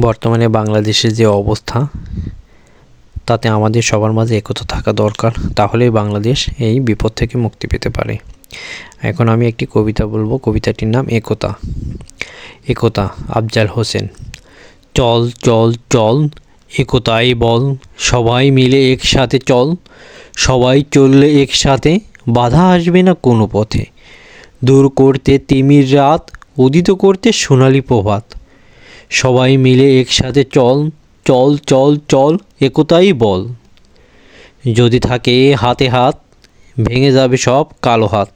বর্তমানে বাংলাদেশের যে অবস্থা, তাতে আমাদের সবার মাঝে একতা থাকা দরকার, তাহলেই বাংলাদেশ এই বিপদ থেকে মুক্তি পেতে পারে। এখন আমি একটি কবিতা বলব, কবিতাটির নাম একতা। একতা, আফজাল হোসেন। চল চল চল, একতাই বল, সবাই মিলে একসাথে চল, সবাই চললে একসাথে বাধা আসবে না কোনো পথে। দূর করতে তিমির রাত, উদিত করতে সোনালি প্রভাত। সবাই মিলে একসাথে চল চল চল চল, একতাই বল। যদি থাকে হাতে হাত, ভেঙে যাবে সব কালো হাত।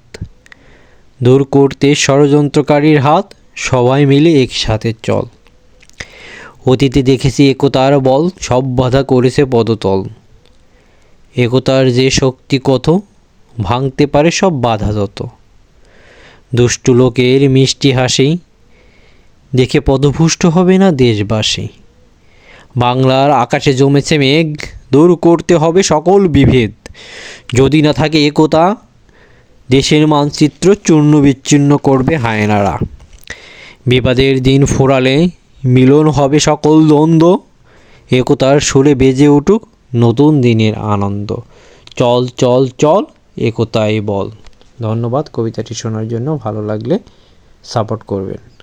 দূর করতে ষড়যন্ত্রকারীর হাত, সবাই মিলে একসাথে চল। অতীতে দেখেছি একতার বল, সব বাধা করেছে পদতল। একতার যে শক্তি কত, ভাঙতে পারে সব বাধা যত। দুষ্টু লোকের মিষ্টি হাসি দেখে পদভুষ্ট হবে না দেশবাসী। বাংলার আকাশে জমেছে মেঘ, দূর করতে হবে সকল বিভেদ। যদি না থাকে একতা, দেশের মানচিত্র চূর্ণ বিচ্ছিন্ন করবে হায়নারা। বিবাদের দিন ফোরালে মিলন হবে সকল দ্বন্দ্ব, একতার সুরে বেজে উঠুক নতুন দিনের আনন্দ। চল চল চল, একতাই বল। ধন্যবাদ, কবিতাটি শোনার জন্য। ভালো লাগলে সাপোর্ট করবেন।